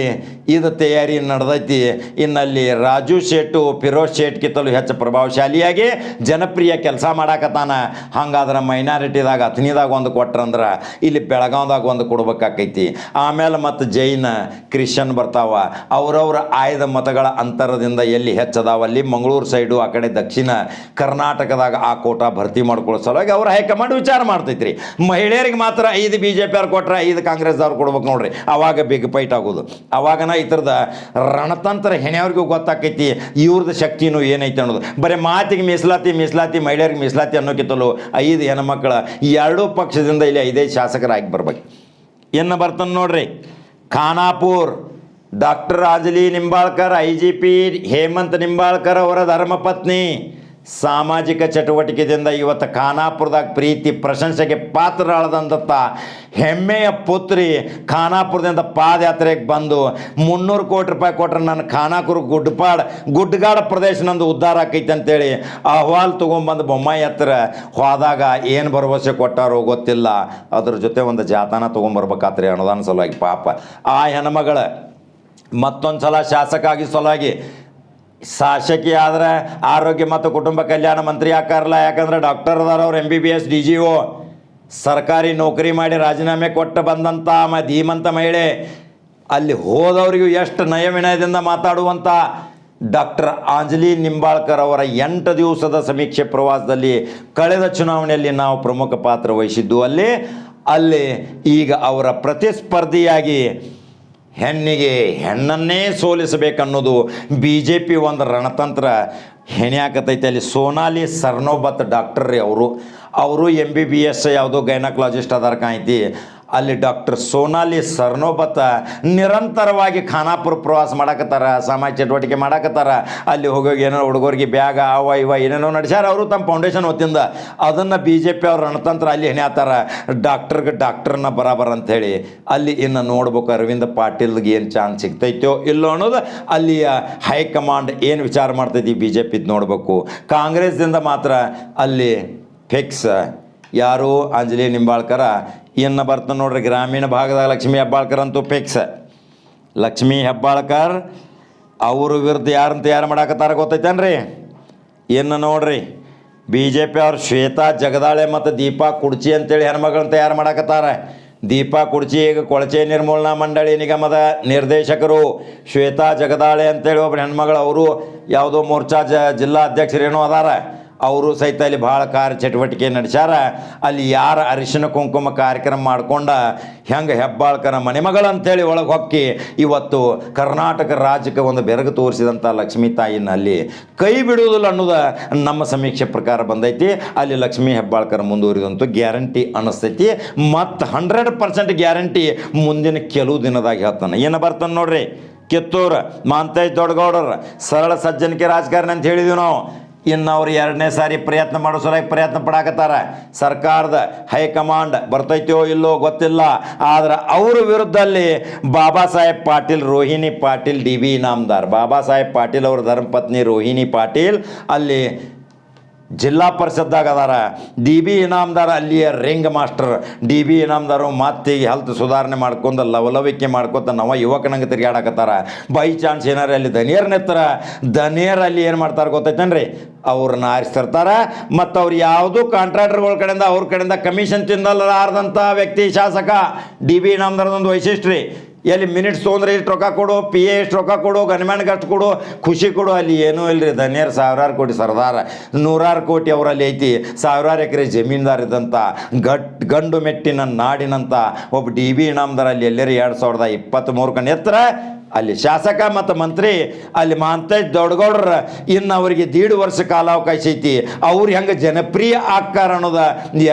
ಇದು ತಯಾರಿ ನಡೆದೈತಿ. ಇನ್ನಲ್ಲಿ ರಾಜು ಶೇಟು ಫಿರೋಜ್ ಶೇಟ್ಗಿಂತಲೂ ಹೆಚ್ಚು ಪ್ರಭಾವಶಾಲಿಯಾಗಿ ಜನಪ್ರಿಯ ಕೆಲಸ ಮಾಡಾಕತ್ತಾನ. ಹಂಗಾದ್ರೆ ಮೈನಾರಿಟಿದಾಗ, ಅಥಣಿದಾಗ ಒಂದು ಕೊಟ್ರಂದ್ರೆ ಇಲ್ಲಿ ಬೆಳಗಾವ್ದಾಗ ಒಂದು ಕೊಡ್ಬೇಕಾಕೈತಿ. ಆಮೇಲೆ ಮತ್ತು ಜೈನ ಕ್ರಿಶ್ಚನ್ ಬರ್ತಾವ. ಅವರವ್ರ ಆಯ್ದ ಮತಗಳ ಅಂತರದಿಂದ ಎಲ್ಲಿ ಹೆಚ್ಚದಾವ? ಅಲ್ಲಿ ಮಂಗಳೂರು ಸೈಡು, ಆ ಕಡೆ ದಕ್ಷಿಣ ಕರ್ನಾಟಕದಾಗ ಆ ಕೋಟ ಭರ್ತಿ ಮಾಡ್ಕೊಳ್ಳೋ ಸಲುವಾಗಿ ಅವ್ರು ಹೈಕಮಾಂಡ್ ವಿಚಾರ ಮಾಡ್ತೈತ್ರಿ. ಮಹಿಳೆಯರಿಗೆ ಮಾತ್ರ ಐದು ಬಿ ಜೆ ಪಿ ಅವ್ರು ಕೊಟ್ರೆ ಐದು ಕಾಂಗ್ರೆಸ್ದವ್ರು ಕೊಡ್ಬೇಕು ನೋಡ್ರಿ. ಅವಾಗ ಬಿಗ್ ಫೈಟ್ ಆಗೋದು. ಅವಾಗನ ಈ ಥರದ ರಣತಂತ್ರ ಹೆಣೆಯವ್ರಿಗೂ ಗೊತ್ತಾಕೈತಿ ಇವ್ರದ್ದು ಶಕ್ತಿನೂ ಏನೈತೆ ಅನ್ನೋದು. ಬರೀ ಮಾತಿಗೆ ಮೀಸಲಾತಿ ಮೀಸಲಾತಿ, ಮಹಿಳೆಯರಿಗೆ ಮೀಸಲಾತಿ ಅನ್ನೋಕ್ಕಿಂತಲೂ ಐದು ಹೆಣ್ಮಕ್ಳ ಎರಡೂ ಪಕ್ಷದಿಂದ ಇಲ್ಲಿ ಐದೈದು ಶಾಸಕರಾಗಿ ಬರ್ಬೇಕು. ಇನ್ನು ಬರ್ತಾನೆ ನೋಡ್ರಿ? Khanapur, doctor ರಾಜಲಿ Nimbalkar, I G P Hemant Nimbalkar ಅವರ ಧರ್ಮಪತ್ನಿ. ಸಾಮಾಜಿಕ ಚಟುವಟಿಕೆದಿಂದ ಇವತ್ತು ಖಾನಾಪುರದಾಗ ಪ್ರೀತಿ ಪ್ರಶಂಸೆಗೆ ಪಾತ್ರರಾಳದಂಥ ಹೆಮ್ಮೆಯ ಪುತ್ರಿ ಖಾನಾಪುರದಿಂದ ಪಾದಯಾತ್ರೆಗೆ ಬಂದು ಮುನ್ನೂರು ಕೋಟಿ ರೂಪಾಯಿ ಕೊಟ್ಟರೆ ನನ್ನ ಖಾನಾಪುರ ಗುಡ್ಡಪಾಡ್ ಗುಡ್ಡಗಾಡ ಪ್ರದೇಶ ನಂದು ಉದ್ಧಾರ ಆಕೈತೆ ಅಂತೇಳಿ ಅಹ್ವಾಲ್ ತೊಗೊಂಬಂದು ಬೊಮ್ಮಾಯಿ ಹತ್ರ ಹೋದಾಗ ಏನು ಭರವಸೆ ಕೊಟ್ಟಾರೋ ಗೊತ್ತಿಲ್ಲ. ಅದ್ರ ಜೊತೆ ಒಂದು ಜಾತನ ತೊಗೊಂಬರ್ಬೇಕಾತ್ರಿ ಅನುದಾನ ಸಲುವಾಗಿ ಪಾಪ. ಆ ಹೆಣ್ಮಗಳ ಮತ್ತೊಂದು ಸಲ ಶಾಸಕ ಆಗಿ ಸಲುವಾಗಿ ಶಾಸಕಿ ಆದ್ರೆ ಆರೋಗ್ಯ ಮತ್ತು ಕುಟುಂಬ ಕಲ್ಯಾಣ ಮಂತ್ರಿ ಆಕಾರಲ್ಲ ಯಾಕಂದ್ರೆ ಡಾಕ್ಟರ್ ಅದಾರ ಅವ್ರು M B B S D G O ಸರ್ಕಾರಿ ನೌಕರಿ ಮಾಡಿ ರಾಜೀನಾಮೆ ಕೊಟ್ಟು ಬಂದಂಥ ಮ ಧೀಮಂತ ಮಹಿಳೆ, ಅಲ್ಲಿ ಹೋದವ್ರಿಗೂ ಎಷ್ಟು ನಯವಿನಯದಿಂದ ಮಾತಾಡುವಂಥ ಡಾಕ್ಟರ್ ಆಂಜಲಿ ನಿಂಬಾಳ್ಕರ್ ಅವರ ಎಂಟು ದಿವಸದ ಸಮೀಕ್ಷೆ ಪ್ರವಾಸದಲ್ಲಿ ಕಳೆದ ಚುನಾವಣೆಯಲ್ಲಿ ನಾವು ಪ್ರಮುಖ ಪಾತ್ರ ವಹಿಸಿದ್ದು. ಅಲ್ಲಿ ಅಲ್ಲಿ ಈಗ ಅವರ ಪ್ರತಿಸ್ಪರ್ಧಿಯಾಗಿ ಹೆಣ್ಣಿಗೆ ಹೆಣ್ಣನ್ನೇ ಸೋಲಿಸಬೇಕನ್ನೋದು ಬಿ ಜೆ ಪಿ ಒಂದು ರಣತಂತ್ರ. ಹೆಣ್ಯಾಕತೈತೆ ಅಲ್ಲಿ ಸೋನಾಲಿ ಸರ್ನೋಬತ್ ಡಾಕ್ಟರ್ ರೀ ಅವರು. ಅವರು ಎಂ ಬಿ ಬಿ ಎಸ್ ಯಾವುದೋ ಗೈನಕಾಲಜಿಸ್ಟ್ ಅದಾರ ಕಾಯ್ತಿ ಅಲ್ಲಿ ಡಾಕ್ಟರ್ ಸೋನಾಲಿ ಸರ್ನೋಬತ ನಿರಂತರವಾಗಿ ಖಾನಾಪುರ ಪ್ರವಾಸ ಮಾಡಕತ್ತಾರ ಸಮಾಜ ಚಟುವಟಿಕೆ ಮಾಡಕತ್ತಾರ. ಅಲ್ಲಿ ಹೋಗೋಗಿ ಏನೋ ಹುಡುಗರಿಗೆ ಬ್ಯಾಗ, ಅವ ಇವ ಏನೇನೋ ನಡೆಸ್ಯಾರ. ಅವರು ತಮ್ಮ ಫೌಂಡೇಶನ್ ಹೊತ್ತಿಂದ ಅದನ್ನು ಬಿ ಜೆ ಪಿ ಅವ್ರ ರಣತಂತ್ರ ಅಲ್ಲಿ ಹೆಣ್ಯಾತಾರ. ಡಾಕ್ಟರ್ಗೆ ಡಾಕ್ಟರ್ನ ಬರಾಬರ್ ಅಂಥೇಳಿ ಅಲ್ಲಿ ಇನ್ನು ನೋಡ್ಬೇಕು ಅರವಿಂದ ಪಾಟೀಲ್ಗೆ ಏನು ಚಾನ್ಸ್ ಸಿಗ್ತೈತೋ ಇಲ್ಲೋ ಅನ್ನೋದು ಅಲ್ಲಿಯ ಹೈಕಮಾಂಡ್ ಏನು ವಿಚಾರ ಮಾಡ್ತೈತಿ ಬಿ ಜೆ ಪಿದು ನೋಡ್ಬೇಕು. ಕಾಂಗ್ರೆಸ್ದಿಂದ ಮಾತ್ರ ಅಲ್ಲಿ ಫಿಕ್ಸ್ ಯಾರು ಅಂಜಲಿ ನಿಂಬಾಳ್ಕರ ಇನ್ನು ಬರ್ತಾನೆ ನೋಡ್ರಿ, ಗ್ರಾಮೀಣ ಭಾಗದಾಗ ಲಕ್ಷ್ಮೀ ಹೆಬ್ಬಾಳ್ಕರ್ ಅಂತ ಫಿಕ್ಸ್. ಲಕ್ಷ್ಮೀ ಹೆಬ್ಬಾಳ್ಕರ್ ಅವ್ರ ವಿರುದ್ಧ ಯಾರನ್ನ ತಯಾರು ಮಾಡಾಕತ್ತಾರ ಗೊತ್ತೈತೇನ್ರಿ? ಇನ್ನು ನೋಡ್ರಿ ಬಿ ಜೆ ಪಿ ಅವ್ರು ಶ್ವೇತಾ ಜಗದಾಳೆ ಮತ್ತು ದೀಪಾ ಕುಡ್ಚಿ ಅಂತೇಳಿ ಹೆಣ್ಮಗಳನ್ನ ತಯಾರು ಮಾಡಾಕತ್ತಾರ. ದೀಪಾ ಕುಡ್ಚಿ ಈಗ ಕೊಳಚೆ ನಿರ್ಮೂಲನಾ ಮಂಡಳಿ ನಿಗಮದ ನಿರ್ದೇಶಕರು ಶ್ವೇತಾ ಜಗದಾಳೆ ಅಂತೇಳಿ ಒಬ್ಬರು ಹೆಣ್ಮಗಳು, ಅವರು ಯಾವುದೋ ಮೋರ್ಚಾ ಜ, ಜಿಲ್ಲಾ ಅಧ್ಯಕ್ಷರೇನೋ ಅದಾರ. ಅವರು ಸಹಿತ ಅಲ್ಲಿ ಭಾಳ ಕಾರ್ಯ ಚಟುವಟಿಕೆ ನಡೆಸ್ಯಾರ. ಅಲ್ಲಿ ಯಾರ ಅರಿಶಿನ ಕುಂಕುಮ ಕಾರ್ಯಕ್ರಮ ಮಾಡ್ಕೊಂಡ ಹೆಂಗೆ ಹೆಬ್ಬಾಳ್ಕರ ಮನೆಮಗಳಂತೇಳಿ ಒಳಗೆ ಹೊಕ್ಕಿ ಇವತ್ತು ಕರ್ನಾಟಕ ರಾಜ್ಯಕ್ಕೆ ಒಂದು ಬೆರಗು ತೋರಿಸಿದಂಥ ಲಕ್ಷ್ಮೀ ತಾಯಿನ ಅಲ್ಲಿ ಕೈ ಬಿಡುವುದಿಲ್ಲ ಅನ್ನೋದು ನಮ್ಮ ಸಮೀಕ್ಷೆ ಪ್ರಕಾರ ಬಂದೈತಿ. ಅಲ್ಲಿ ಲಕ್ಷ್ಮೀ ಹೆಬ್ಬಾಳ್ಕರ್ ಮುಂದುವರಿದಂತೂ ಗ್ಯಾರಂಟಿ ಅನ್ನಿಸ್ತೈತಿ ಮತ್ತು ಹಂಡ್ರೆಡ್ ಪರ್ಸೆಂಟ್ ಗ್ಯಾರಂಟಿ ಮುಂದಿನ ಕೆಲವು ದಿನದಾಗ ಹೇಳ್ತಾನೆ. ಏನು ಬರ್ತಾನೆ ನೋಡ್ರಿ? ಕಿತ್ತೂರು ಮಾಂತೇಶ್ ದೊಡ್ಡಗೌಡರ, ಸರಳ ಸಜ್ಜನಿಕೆ ರಾಜಕಾರಣಿ ಅಂತ ಹೇಳಿದ್ವಿ ನಾವು. ಇನ್ನು ಅವ್ರು ಎರಡನೇ ಸಾರಿ ಪ್ರಯತ್ನ ಮಾಡೋ ಪ್ರಯತ್ನ ಪಡಾಕತ್ತಾರ. ಸರ್ಕಾರದ ಹೈಕಮಾಂಡ್ ಬರ್ತೈತೋ ಇಲ್ಲೋ ಗೊತ್ತಿಲ್ಲ. ಆದ್ರೆ ಅವ್ರ ವಿರುದ್ಧಲ್ಲಿ ಬಾಬಾ ಸಾಹೇಬ್ ಪಾಟೀಲ್, ರೋಹಿಣಿ ಪಾಟೀಲ್, ಡಿ ಬಿ ಇನಾಮದಾರ್ ಬಾಬಾ ಸಾಹೇಬ್ ಪಾಟೀಲ್ ಅವ್ರ ಧರ್ಮಪತ್ನಿ, ರೋಹಿಣಿ ಪಾಟೀಲ್. ಅಲ್ಲಿ ಜಿಲ್ಲಾ ಪರಿಷತ್ದಾಗ ಅದಾರ. ಡಿ ಬಿ ಇನಾಮ್ದಾರ ಅಲ್ಲಿಯ ring master. D B Inamdar ಮತ್ತೆ ಹೆಲ್ತ್ ಸುಧಾರಣೆ ಮಾಡ್ಕೊಂಡು ಲವಲವಿಕೆ ಮಾಡ್ಕೊತ ನವ ಯುವಕನಂಗೆ ತಿರುಗಾಡಕತ್ತಾರ ಬೈ ಚಾನ್ಸ್ ಏನಾರ ಅಲ್ಲಿ ದನಿಯರ್ ನೆತ್ತರ. ದನಿಯರ್ ಅಲ್ಲಿ ಏನು ಮಾಡ್ತಾರೆ ಗೊತ್ತೈತೇನ್ರಿ? ಅವ್ರನ್ನ ಆರಿಸ್ತಿರ್ತಾರ. ಮತ್ತು ಅವ್ರು ಯಾವುದೂ ಕಾಂಟ್ರಾಕ್ಟರ್ಗಳ ಕಡೆಯಿಂದ ಅವ್ರ ಕಡೆಯಿಂದ ಕಮಿಷನ್ ತಿಂದಲಾರ್ದಂಥ ವ್ಯಕ್ತಿ ಶಾಸಕ. ಡಿ ಬಿ ಇನಾಮ್ದಾರದೊಂದು ವೈಶಿಷ್ಟ್ಯ ಎಲ್ಲಿ ಮಿನಿಟ್ಸ್ ತೊಗೊಂಡ್ರೆ ಇಷ್ಟು ರೊಕ್ಕ ಕೊಡು ಪಿ ಎ ಎಷ್ಟು ರೊಕ್ಕ ಕೊಡು, ಗನ್ಮ್ಯಾನ್ಗೆ ಅಷ್ಟು ಕೊಡು, ಖುಷಿ ಕೊಡು. ಅಲ್ಲಿ ಏನೂ ಇಲ್ಲರಿ ಧನ್ಯರು ಸಾವಿರಾರು ಕೋಟಿ ಸರ್ದಾರ. ನೂರಾರು ಕೋಟಿ ಅವರಲ್ಲಿ ಐತಿ. ಸಾವಿರಾರು ಎಕರೆ ಜಮೀನ್ದಾರ್ ಇದ್ದಂಥ ಗಟ್, ಗಂಡು ಮೆಟ್ಟಿನ ನಾಡಿನಂಥ ಒಬ್ಬ ಡಿ ಬಿ ಇನಾಮ್ದಾರ ಅಲ್ಲಿ ಎಲ್ಲರೂ ಎರಡು ಸಾವಿರದ ಇಪ್ಪತ್ತ್ಮೂರು ಕಣ್ಣು ಎತ್ತರ ಅಲ್ಲಿ ಶಾಸಕ ಮತ್ತು ಮಂತ್ರಿ, ಅಲ್ಲಿ ಮಾಂತೇಶ್ ದೊಡ್ಡಗೌಡ್ರ ಇನ್ನು ಅವರಿಗೆ ದೀಡು ವರ್ಷ ಕಾಲಾವಕಾಶ ಐತಿ. ಅವ್ರು ಹೆಂಗೆ ಜನಪ್ರಿಯ ಆಕಾರ ಅನ್ನೋದ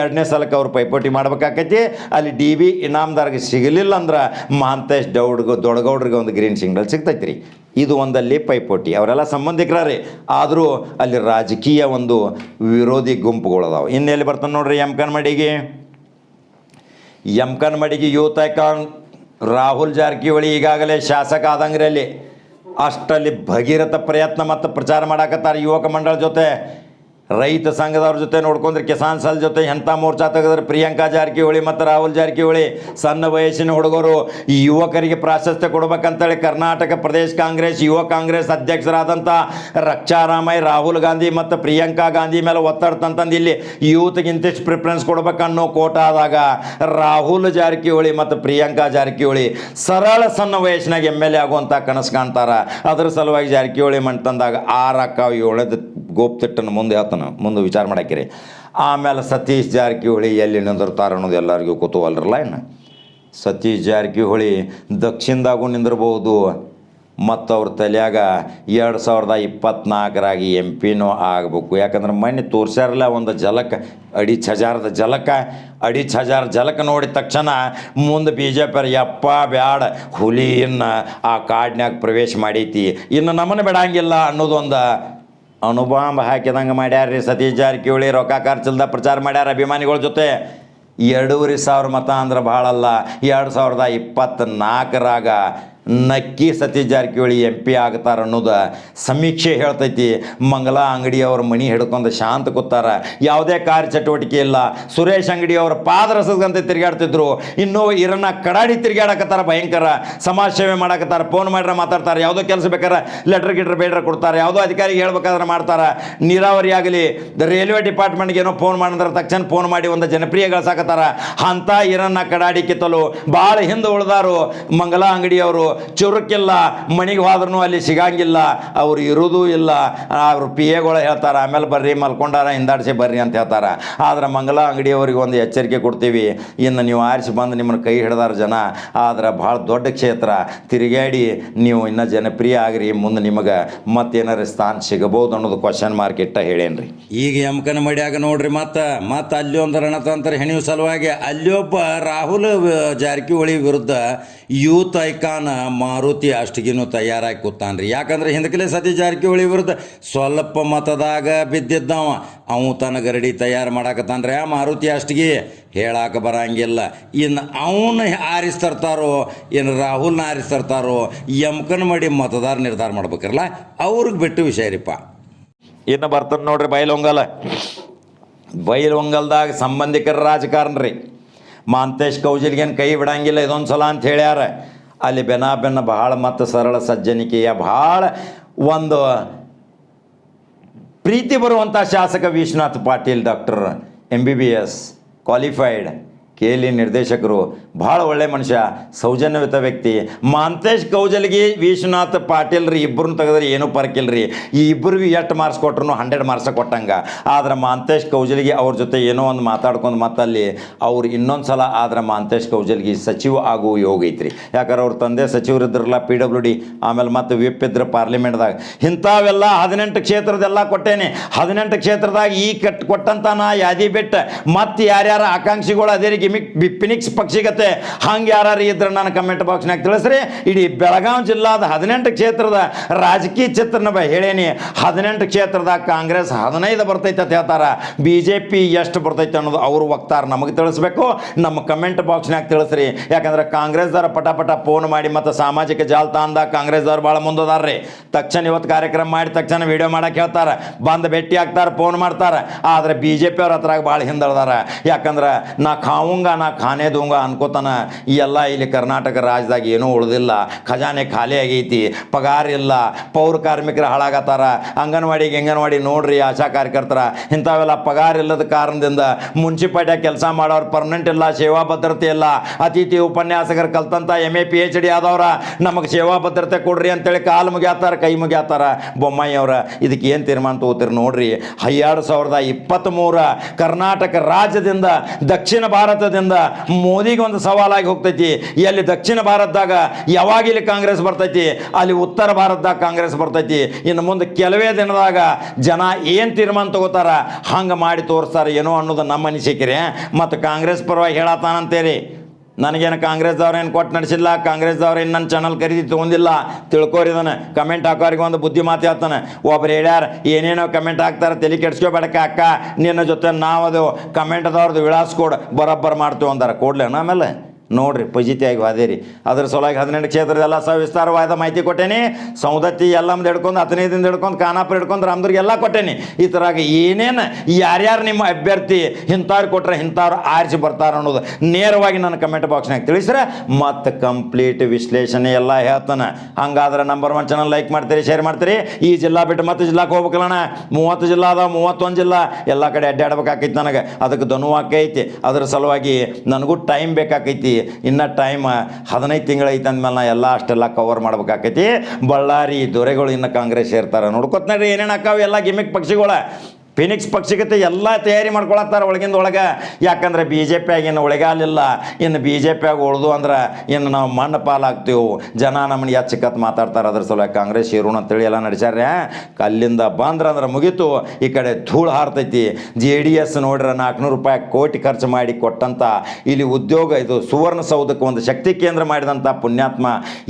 ಎರಡನೇ ಸಲಕ್ಕೆ ಅವ್ರು ಪೈಪೋಟಿ ಮಾಡ್ಬೇಕಾಕೈತಿ. ಅಲ್ಲಿ ಡಿ ಬಿ ಇನಾಮದಾರ್ಗೆ ಸಿಗಲಿಲ್ಲ ಅಂದ್ರೆ ಮಾಂತೇಶ್ ದೌಡ್ಗ, ದೊಡ್ಡಗೌಡ್ರಿಗೆ ಒಂದು ಗ್ರೀನ್ ಸಿಗ್ನಲ್ ಸಿಗ್ತೈತಿ ರೀ ಇದು ಒಂದಲ್ಲಿ ಪೈಪೋಟಿ. ಅವರೆಲ್ಲ ಸಂಬಂಧಿಕರೇ ಆದರೂ ಅಲ್ಲಿ ರಾಜಕೀಯ ಒಂದು ವಿರೋಧಿ ಗುಂಪುಗಳದಾವೆ ಇನ್ನೆಲ್ಲಿ ಬರ್ತಾನೆ ನೋಡ್ರಿ ಎಂ ಕನ್ಮಡಿಗೆ ಎಂ ಕನ್ಮಡಿಗೆ ಯೂತ್ ಐಕಾನ್ ರಾಹುಲ್ ಜಾರಕಿಹೊಳಿ ಈಗಾಗಲೇ ಶಾಸಕ ಆದಂಗ್ರಲ್ಲಿ ಅಷ್ಟಲ್ಲಿ ಭಗೀರಥ ಪ್ರಯತ್ನ ಮತ್ತು ಪ್ರಚಾರ ಮಾಡಾಕತ್ತಾರೆ ಯುವಕ ಮಂಡಳ ಜೊತೆ. ರೈತ ಸಂಘದವ್ರ ಜೊತೆ ನೋಡ್ಕೊಂಡ್ರೆ ಕಿಸಾನ್ ಸಲ್ ಜೊತೆ ಎಂಥ ಮೋರ್ಚಾ ತೆಗೆದ್ರೆ? ಪ್ರಿಯಾಂಕಾ ಜಾರಕಿಹೊಳಿ ಮತ್ತು ರಾಹುಲ್ ಜಾರಕಿಹೊಳಿ, ಸಣ್ಣ ವಯಸ್ಸಿನ ಹುಡುಗರು, ಈ ಯುವಕರಿಗೆ ಪ್ರಾಶಸ್ತ್ಯ ಕೊಡ್ಬೇಕಂತೇಳಿ ಕರ್ನಾಟಕ ಪ್ರದೇಶ ಕಾಂಗ್ರೆಸ್, ಯುವ ಕಾಂಗ್ರೆಸ್ ಅಧ್ಯಕ್ಷರಾದಂಥ ರಕ್ಷಾರಾಮಯ್ಯ, ರಾಹುಲ್ ಗಾಂಧಿ ಮತ್ತು ಪ್ರಿಯಾಂಕಾ ಗಾಂಧಿ ಮೇಲೆ ಒತ್ತಡ ತಂತಂದು ಇಲ್ಲಿ ಯೂತ್ಗೆ ಇಂತಿಷ್ಟು ಪ್ರಿಫರೆನ್ಸ್ ಕೊಡ್ಬೇಕನ್ನೋ ಕೋಟಾದಾಗ ರಾಹುಲ್ ಜಾರಕಿಹೊಳಿ ಮತ್ತು ಪ್ರಿಯಾಂಕಾ ಜಾರಕಿಹೊಳಿ ಸರಳ ಸಣ್ಣ ವಯಸ್ಸಿನಾಗ ಎಂ ಎಲ್ ಎ ಆಗುವಂಥ ಕನಸು ಕಾಣ್ತಾರ. ಅದ್ರ ಸಲುವಾಗಿ ಜಾರಕಿಹೊಳಿ ಮಂಟಂದಾಗ ಆರಕ್ಕ ಏಳದ ಗೋಪ್ತಿಟ್ಟನ್ನು ಮುಂದೆ ಹೇಳ್ತಾನೆ ಮುಂದೆ ವಿಚಾರ ಮಾಡಾಕಿರಿ ಆಮೇಲೆ ಸತೀಶ್ ಜಾರಕಿಹೊಳಿ ಎಲ್ಲಿ ನಿಂದಿರ್ತಾರೆ ಅನ್ನೋದು ಎಲ್ಲರಿಗೂ ಕುತೂಹಲರಲ್ಲ ಏನು? ಸತೀಶ್ ಜಾರಕಿಹೊಳಿ ದಕ್ಷಿಣದಾಗೂ ನಿಂದಿರ್ಬೋದು ಮತ್ತು ಅವ್ರ ತಲೆಯಾಗ ಎರಡು ಸಾವಿರದ ಇಪ್ಪತ್ನಾಲ್ಕರಾಗಿ ಎಂ ಪಿನೂ ಆಗಬೇಕು. ಯಾಕಂದ್ರೆ ಮೊನ್ನೆ ತೋರ್ಸ್ಯಾರಲ್ಲ ಒಂದು ಜಲಕ ಅಡಿ ಹಜಾರದ ಜಲಕ ಅಡಿ ಛಜಾರ ಜಲಕ ನೋಡಿದ ತಕ್ಷಣ ಮುಂದೆ ಬಿ ಜೆ ಪಿ ಯಪ್ಪ ಬ್ಯಾಡ, ಹುಲಿ ಇನ್ನು ಆ ಕಾಡಿನಾಗ ಪ್ರವೇಶ ಮಾಡೈತಿ. ಇನ್ನು ನಮ್ಮನ್ನು ಬಿಡಂಗಿಲ್ಲ ಅನ್ನೋದೊಂದು ಅನುಬಾಂಬ್ ಹಾಕಿದಂಗೆ ಮಾಡ್ಯಾರ್ರಿ ಸತೀಶ್ ಜಾರಕಿಹೊಳಿ, ರೊಕ್ಕ ಖರ್ಚಿಲ್ದ ಪ್ರಚಾರ ಮಾಡ್ಯಾರ ಅಭಿಮಾನಿಗಳ ಜೊತೆ. ಎರಡೂವರೆ ಸಾವಿರ ಮತ ಅಂದ್ರೆ ಭಾಳಲ್ಲ. ಎರಡು ಸಾವಿರದ ಇಪ್ಪತ್ತ್ನಾಲ್ಕರಾಗ ನಕ್ಕಿ ಸತೀಶ್ ಜಾರಕಿಹೊಳಿ ಎಂ ಪಿ ಆಗ್ತಾರ ಅನ್ನೋದು ಸಮೀಕ್ಷೆ ಹೇಳ್ತೈತಿ. ಮಂಗಲಾ ಅಂಗಡಿಯವ್ರ ಮಣಿ ಹಿಡ್ಕೊಂಡು ಶಾಂತ ಕೂತಾರ. ಯಾವುದೇ ಕಾರ್ಯ ಚಟುವಟಿಕೆ ಇಲ್ಲ. ಸುರೇಶ್ ಅಂಗಡಿಯವ್ರ ಪಾದರಸದಂತೆ ತಿರುಗಾಡ್ತಿದ್ರು. ಇನ್ನು ಇರನ್ನ ಕಡಾಡಿ ತಿರುಗಾಡಕತ್ತಾರ ಭಯಂಕರ. ಸಮಾಜ ಸೇವೆ ಮಾಡಕತ್ತಾರ. ಫೋನ್ ಮಾಡ್ರೆ ಮಾತಾಡ್ತಾರೆ. ಯಾವುದೋ ಕೆಲಸ ಬೇಕಾರೆ ಲೆಟ್ರ್ ಗಿಟ್ರ್ ಬೇಡ್ರ ಕೊಡ್ತಾರೆ. ಯಾವುದೋ ಅಧಿಕಾರಿಗೆ ಹೇಳ್ಬೇಕಾದ್ರೆ ಮಾಡ್ತಾರೆ. ನೀರಾವರಿ ಆಗಲಿ ರೈಲ್ವೆ ಡಿಪಾರ್ಟ್ಮೆಂಟ್ಗೆ ಏನೋ ಫೋನ್ ಮಾಡಿದ್ರೆ ತಕ್ಷಣ ಫೋನ್ ಮಾಡಿ ಒಂದು ಜನಪ್ರಿಯ ಗಳಿಸಾಕತ್ತಾರ ಅಂಥ ಇರನ್ನ ಕಡಾಡಿ ಕಿತ್ತಲು ಭಾಳ ಹಿಂದೆ ಉಳಿದಾರು. ಮಂಗಲಾ ಅಂಗಡಿಯವರು ಚುರುಕಿಲ್ಲ, ಮನೆಗೆ ಹೋದ್ರೂ ಅಲ್ಲಿ ಸಿಗಂಗಿಲ್ಲ, ಅವ್ರು ಇರೋದು ಇಲ್ಲ. ಅವ್ರು ಪಿ ಎಗಳು ಹೇಳ್ತಾರೆ, ಆಮೇಲೆ ಬರ್ರಿ, ಮಲ್ಕೊಂಡಾರ, ಹಿಂದಾಡಿಸಿ ಬರ್ರಿ ಅಂತ ಹೇಳ್ತಾರೆ. ಆದ್ರೆ ಮಂಗಲ ಅಂಗಡಿಯವ್ರಿಗೆ ಒಂದು ಎಚ್ಚರಿಕೆ ಕೊಡ್ತೀವಿ. ಇನ್ನು ನೀವು ಆರಿಸಿ ಬಂದು ನಿಮ್ಮನ್ನು ಕೈ ಹಿಡ್ದಾರ ಜನ. ಆದ್ರೆ ಭಾಳ ದೊಡ್ಡ ಕ್ಷೇತ್ರ. ತಿರುಗಾಡಿ ನೀವು ಇನ್ನೂ ಜನಪ್ರಿಯ ಆಗ್ರಿ. ಮುಂದೆ ನಿಮಗೆ ಮತ್ತೇನಾರು ಸ್ಥಾನ ಸಿಗಬಹುದು ಅನ್ನೋದು ಕ್ವಶನ್ ಮಾರ್ಕ್ ಇಟ್ಟ ಹೇಳೇನ್ರಿ. ಈಗ ಎಮ್ಕನ ಮಡಿಯಾಗ ನೋಡ್ರಿ, ಮತ್ತೆ ಮತ್ತೆ ಅಲ್ಲಿ ಒಂದು ರಣತಂತ್ರ ಹೆಣಿವು ಸಲುವಾಗಿ ಅಲ್ಲಿ ಒಬ್ಬ ರಾಹುಲ್ ಜಾರಕಿಹೊಳಿ ವಿರುದ್ಧ ಯೂತ್ ಐಕಾನ್ ಮಾರುತಿ ಅಷ್ಟಿಗಿನೂ ತಯಾರಾಗಿ ಕೂತಾನ್ರಿ. ಯಾಕಂದ್ರೆ ಹಿಂದಕಲೇ ಸತೀಶ್ ಜಾರಕಿಹೊಳಿ ವಿರುದ್ಧ ಸ್ವಲ್ಪ ಮತದಾಗ ಬಿದ್ದಿದ್ದವ. ಅವ ತನ್ನ ಗರಡಿ ತಯಾರು ಮಾಡಾಕತ್ತಾನ್ರಿ. ಆ ಮಾರುತಿ ಅಷ್ಟಿಗೆ ಹೇಳಾಕ ಬರಂಗಿಲ್ಲ. ಇನ್ನು ಅವನ್ನ ಆರಿಸ್ತರ್ತಾರೋ ಇನ್ನು ರಾಹುಲ್ನ ಆರಿಸ್ತರ್ತಾರೋ ಎಮ್ಕನ್ ಮಾಡಿ ಮತದಾರ ನಿರ್ಧಾರ ಮಾಡ್ಬೇಕಿರಲ್ಲ. ಅವ್ರಿಗೆ ಬಿಟ್ಟು ವಿಷಯ ರೀಪ್ಪ ಇನ್ನು ಬರ್ತಾನೆ ನೋಡ್ರಿ ಬೈಲೊಂಗಲ ಬೈಲೊಂಗಲ್ದಾಗ ಸಂಬಂಧಿಕರ ರಾಜಕಾರಣ ರೀ ಮಾಂತೇಶ್ ಕೌಜಿಲ್ಗೇನು ಕೈ ಬಿಡಂಗಿಲ್ಲ ಇದೊಂದು ಸಲ ಅಂತ ಹೇಳ್ಯಾರ. ಅಲ್ಲಿ ಬೆನ ಬೆನ್ನ ಬಹಳ ಮತ್ತು ಸರಳ ಸಜ್ಜನಿಕೆಯ ಭಾಳ ಒಂದು ಪ್ರೀತಿ ಬರುವಂಥ ಶಾಸಕ Vishwanath Patil doctor M B B S qualified K L E ನಿರ್ದೇಶಕರು ಭಾಳ ಒಳ್ಳೆ ಮನುಷ್ಯ, ಸೌಜನ್ಯವಿತ ವ್ಯಕ್ತಿ. ಮಾಂತೇಶ್ ಕೌಜಲ್ಗಿ, ವಿಶ್ವನಾಥ್ ಪಾಟೀಲ್ ರೀ ಇಬ್ಬರನ್ನ ತೆಗೆದ್ರೆ ಏನೂ ಪರಕಿಲ್ಲ ರೀ ಈ ಇಬ್ಬರಿಗೂ ಎಷ್ಟು ಮಾರ್ಕ್ಸ್ ಕೊಟ್ರು ಹಂಡ್ರೆಡ್ ಮಾರ್ಕ್ಸ್ ಕೊಟ್ಟಂಗೆ. ಆದ್ರೆ ಮಾಂತೇಶ್ ಕೌಜಲ್ಗಿ ಅವ್ರ ಜೊತೆ ಏನೋ ಒಂದು ಮಾತಾಡ್ಕೊಂಡು ಮತ್ತಲ್ಲಿ ಅವ್ರು ಇನ್ನೊಂದು ಸಲ ಆದ್ರೆ ಮಾಂತೇಶ್ ಕೌಜಲ್ಗಿ ಸಚಿವ ಆಗುವ ಯೋಗ ಐತ್ರಿ. ಯಾಕಂದ್ರೆ ಅವ್ರ ತಂದೆ ಸಚಿವರಿದ್ರಲ್ಲ ಪಿ ಡಬ್ಲ್ಯೂ ಡಿ, ಆಮೇಲೆ ಮತ್ತೆ ವಿಪ್ ಇದ್ರು ಪಾರ್ಲಿಮೆಂಟ್ದಾಗ. ಇಂಥವೆಲ್ಲ ಹದಿನೆಂಟು ಕ್ಷೇತ್ರದೆಲ್ಲ ಕೊಟ್ಟೇನೆ. ಹದಿನೆಂಟು ಕ್ಷೇತ್ರದಾಗ ಈ ಕಟ್ ಕೊಟ್ಟಂತ ನಾ ಯಾದಿ ಬಿಟ್ಟು. ಮತ್ತೆ ಯಾರ್ಯಾರ ಆಕಾಂಕ್ಷಿಗಳು ಅದೇ ಗಿಮಿಕ್ ಫಿನಿಕ್ಸ್ ಪಕ್ಷಿಗತೆ ಹಂಗೆ ಯಾರು ಇದ್ರೆ ನಾನು ಕಮೆಂಟ್ ಬಾಕ್ಸ್ನಾಗ ತಿಳಿಸ್ರಿ. ಇಡೀ ಬೆಳಗಾವಿ ಜಿಲ್ಲಾದ ಹದಿನೆಂಟು ಕ್ಷೇತ್ರದ ರಾಜಕೀಯ ಚಿತ್ರನ ಹೇಳೇನಿ. ಹದಿನೆಂಟು ಕ್ಷೇತ್ರದ ಕಾಂಗ್ರೆಸ್ ಹದಿನೈದು ಬರ್ತೈತೆ ಅಂತ ಹೇಳ್ತಾರೆ. ಬಿ ಜೆ ಪಿ ಎಷ್ಟು ಬರ್ತೈತೆ ಅನ್ನೋದು ಅವರು ವಕ್ತಾರ ನಮಗೆ ತಿಳಿಸ್ಬೇಕು. ನಮ್ಮ ಕಮೆಂಟ್ ಬಾಕ್ಸ್ನಾಗ ತಿಳಿಸ್ರಿ. ಯಾಕಂದ್ರೆ ಕಾಂಗ್ರೆಸ್ದವ್ರ ಪಟ ಪಟ ಫೋನ್ ಮಾಡಿ ಮತ್ತು ಸಾಮಾಜಿಕ ಜಾಲತಾಣದಾಗ ಕಾಂಗ್ರೆಸ್ದವ್ರು ಭಾಳ ಮುಂದದಾರ್ರಿ. ತಕ್ಷಣ ಇವತ್ತು ಕಾರ್ಯಕ್ರಮ ಮಾಡಿ ತಕ್ಷಣ ವಿಡಿಯೋ ಮಾಡಕ್ಕೆ ಹೇಳ್ತಾರೆ. ಬಂದು ಭೇಟಿ ಆಗ್ತಾರೆ ಫೋನ್ ಮಾಡ್ತಾರೆ. ಆದರೆ ಬಿ ಜೆ ಪಿ ಅವ್ರ ಹತ್ರ ಭಾಳ ಹಿಂದಳ್ದಾರ. ಯಾಕಂದ್ರೆ ನಾ ಖಾವುಂಗ, ನಾ ಖಾನೆ ದೂಂಗ ಅನ್ಕೋತಾನ ಈ ಎಲ್ಲ ಇಲ್ಲಿ ಕರ್ನಾಟಕ ರಾಜ್ಯದಾಗ ಏನೂ ಉಳಿದಿಲ್ಲ. ಖಜಾನೆ ಖಾಲಿ ಆಗೈತಿ. ಪಗಾರ ಇಲ್ಲ. ಪೌರ ಕಾರ್ಮಿಕರು ಹಾಳಾಗತ್ತಾರ. ಅಂಗನವಾಡಿಗೆ ಅಂಗನವಾಡಿ ನೋಡ್ರಿ ಆಶಾ ಕಾರ್ಯಕರ್ತರ. ಇಂಥವೆಲ್ಲ ಪಗಾರ ಇಲ್ಲದ ಕಾರಣದಿಂದ ಮುನ್ಸಿಪಾಲ್ಟಿಯಾಗ ಕೆಲಸ ಮಾಡೋರು ಪರ್ಮನೆಂಟ್ ಇಲ್ಲ, ಸೇವಾ ಭದ್ರತೆ ಇಲ್ಲ. ಅತಿಥಿ ಉಪನ್ಯಾಸಕರು ಕಲ್ತಂತ M A P H D ಆದವ್ರ ನಮಗೆ ಸೇವಾ ಭದ್ರತೆ ಕೊಡ್ರಿ ಅಂತೇಳಿ ಕಾಲು ಮುಗಿಯತ್ತಾರ ಕೈ ಮುಗಿಯತ್ತಾರ ಬೊಮ್ಮಾಯಿ ಅವರ ಇದಕ್ಕೆ ಏನು ತೀರ್ಮಾನ ತಗೋತೀರಿ ನೋಡ್ರಿ. ಎರಡು ಸಾವಿರದ ಇಪ್ಪತ್ತ್ಮೂರ ಕರ್ನಾಟಕ ರಾಜ್ಯದಿಂದ, ದಕ್ಷಿಣ ಭಾರತದಿಂದ ಮೋದಿಗೆ ಒಂದು ಸವಾಲಾಗಿ ಹೋಗ್ತೈತಿ. ಎಲ್ಲಿ ದಕ್ಷಿಣ ಭಾರತದಾಗ ಯಾವಾಗ ಇಲ್ಲಿ ಕಾಂಗ್ರೆಸ್ ಬರ್ತೈತಿ, ಅಲ್ಲಿ ಉತ್ತರ ಭಾರತದಾಗ ಕಾಂಗ್ರೆಸ್ ಬರ್ತೈತಿ. ಇನ್ನು ಮುಂದೆ ಕೆಲವೇ ದಿನದಾಗ ಜನ ಏನು ತೀರ್ಮಾನ ತಗೋತಾರ, ಹಂಗೆ ಮಾಡಿ ತೋರಿಸ್ತಾರೆ ಏನೋ ಅನ್ನೋದು ನಮ್ಮ ಅನಿಸಿಕೆ ಮತ್ತು ಕಾಂಗ್ರೆಸ್ ಪರವಾಗಿ ಹೇಳತ್ತಾನಂತೇರಿ. ನನಗೇನು ಏನು ಕೊಟ್ಟು ನಡೆಸಿಲ್ಲ, ಕಾಂಗ್ರೆಸ್ದವ್ರು ಏನು ನನ್ನ ಚಾನಲ್ ಖರೀದಿ ತೊಗೊಂಡಿಲ್ಲ. ತಿಳ್ಕೋರಿದಾನೆ ಕಮೆಂಟ್ ಹಾಕೋರಿಗೆ ಒಂದು ಬುದ್ಧಿ ಮಾತು ಹೇಳ್ತಾನೆ. ಒಬ್ರು ಹೇಳ್ಯಾರ, ಏನೇನೋ ಕಮೆಂಟ್ ಹಾಕ್ತಾರೆ, ತಲೆ ಕೆಡ್ಸ್ಕೊಬೇಡಕ್ಕೆ ಅಕ್ಕ, ನಿನ್ನ ಜೊತೆ ನಾವು ಅದು ಕಮೆಂಟ್ದವ್ರದ್ದು ವಿಳಾಸ ಕೊಡು. ಬರೋಬ್ಬರ ಮಾಡ್ತೀವಿ ಅಂದಾರ. ಕೊಡ್ಲೇನ ಆಮೇಲೆ? ನೋಡ್ರಿ, ಪಜಿತಿಯಾಗಿ ವಾದೇರಿ. ಅದ್ರ ಸಲುವಾಗಿ ಹದಿನೆಂಟು ಕ್ಷೇತ್ರದೆಲ್ಲ ಸವಿಸ್ತಾರವಾದ ಮಾಹಿತಿ ಕೊಟ್ಟೇನಿ. ಸೌದತ್ತಿ ಎಲ್ಲಮ್ದು ಹಿಡ್ಕೊಂಡು ಹತ್ತನೇದಿಂದ ಹಿಡ್ಕೊಂಡು, ಖಾನಾಪುರ ಹಿಡ್ಕೊಂಡು ರಾಮದುರ್ಗ ಎಲ್ಲ ಕೊಟ್ಟೇನಿ. ಈ ಥರಾಗ ಏನೇನು ಯಾರ್ಯಾರು ನಿಮ್ಮ ಅಭ್ಯರ್ಥಿ ಇಂಥವ್ರು ಕೊಟ್ರೆ ಇಂಥವ್ರು ಆರಿಸಿ ಬರ್ತಾರೆ ಅನ್ನೋದು ನೇರವಾಗಿ ನನ್ನ ಕಮೆಂಟ್ ಬಾಕ್ಸ್ನಾಗ ತಿಳಿಸ್ರೆ ಮತ್ತೆ ಕಂಪ್ಲೀಟ್ ವಿಶ್ಲೇಷಣೆ ಎಲ್ಲ ಹೇಳ್ತಾನೆ. ಹಂಗಾದ್ರೆ ನಂಬರ್ ಒನ್ ಚಾನಲ್ ಲೈಕ್ ಮಾಡ್ತೀರಿ ಶೇರ್ ಮಾಡ್ತೀರಿ. ಈ ಜಿಲ್ಲಾ ಬಿಟ್ಟು ಮತ್ತೆ ಜಿಲ್ಲಾಕ್ಕೆ ಹೋಗ್ಬೇಕಲ್ಲಣ್ಣ. ಮೂವತ್ತು ಜಿಲ್ಲಾ ಅದಾವ, ಮೂವತ್ತೊಂದು ಜಿಲ್ಲಾ. ಎಲ್ಲ ಕಡೆ ಅಡ್ಡಾಡ್ಬೇಕಾಕೈತಿ ನನಗೆ. ಅದಕ್ಕೆ ದನುವಾಕೈತಿ ಅದರ ಸಲುವಾಗಿ ನನಗೂ ಟೈಮ್ ಬೇಕಾಕೈತಿ. ಇನ್ನು ಟೈಮ್ ಹದಿನೈದು ತಿಂಗಳೈತೆ ಅಂದಮೇಲೆ ನಾ ಎಲ್ಲ ಅಷ್ಟೆಲ್ಲ ಕವರ್ ಮಾಡ್ಬೇಕಾಕೈತಿ. ಬಳ್ಳಾರಿ ದೊರೆಗಳು ಇನ್ನು ಕಾಂಗ್ರೆಸ್ ಸೇರ್ತಾರೆ. ನೋಡ್ಕೊತ ನೋಡ್ರಿ ಏನೇನು ಹಾಕಾವ ಎಲ್ಲ ಗಿಮಿಕ್ ಪಕ್ಷಿಗಳ. ಫಿನಿಕ್ಸ್ ಪಕ್ಷಿಗತೆ ಎಲ್ಲ ತಯಾರಿ ಮಾಡ್ಕೊಳತ್ತಾರ ಒಳಗಿಂದ ಒಳಗೆ. ಯಾಕಂದ್ರೆ ಬಿ ಜೆ ಪಿಯಾಗ ಇನ್ನು ಒಳಗಾಲಿಲ್ಲ ಇನ್ನು ಬಿ ಜೆ ಪಿಯಾಗ ಉಳ್ದು ಅಂದ್ರೆ ಇನ್ನು ನಾವು ಮಣ್ಣು ಪಾಲಾಗ್ತೀವಿ ಜನ ನಮ್ಮನ್ನ ಎಚ್ಚಕತ್ ಮಾತಾಡ್ತಾರೆ ಅದ್ರ ಸಲುವಾಗಿ ಕಾಂಗ್ರೆಸ್ ಇರೋಣ ಅಂತೇಳಿ ಎಲ್ಲ ನಡ್ಸ್ಯಾರ. ಅಲ್ಲಿಂದ ಬಂದ್ರೆ ಅಂದ್ರೆ ಮುಗೀತು. ಈ ಕಡೆ ಧೂಳು ಹಾರ್ತೈತಿ. ಜೆ ಡಿ ಎಸ್ ನೋಡ್ರೆ ನಾಲ್ಕುನೂರು ರೂಪಾಯಿ ಕೋಟಿ ಖರ್ಚು ಮಾಡಿ ಕೊಟ್ಟಂತ ಇಲ್ಲಿ ಉದ್ಯೋಗ ಇದು ಸುವರ್ಣಸೌಧಕ್ಕೆ ಒಂದು ಶಕ್ತಿ ಕೇಂದ್ರ ಮಾಡಿದಂಥ ಪುಣ್ಯಾತ್ಮ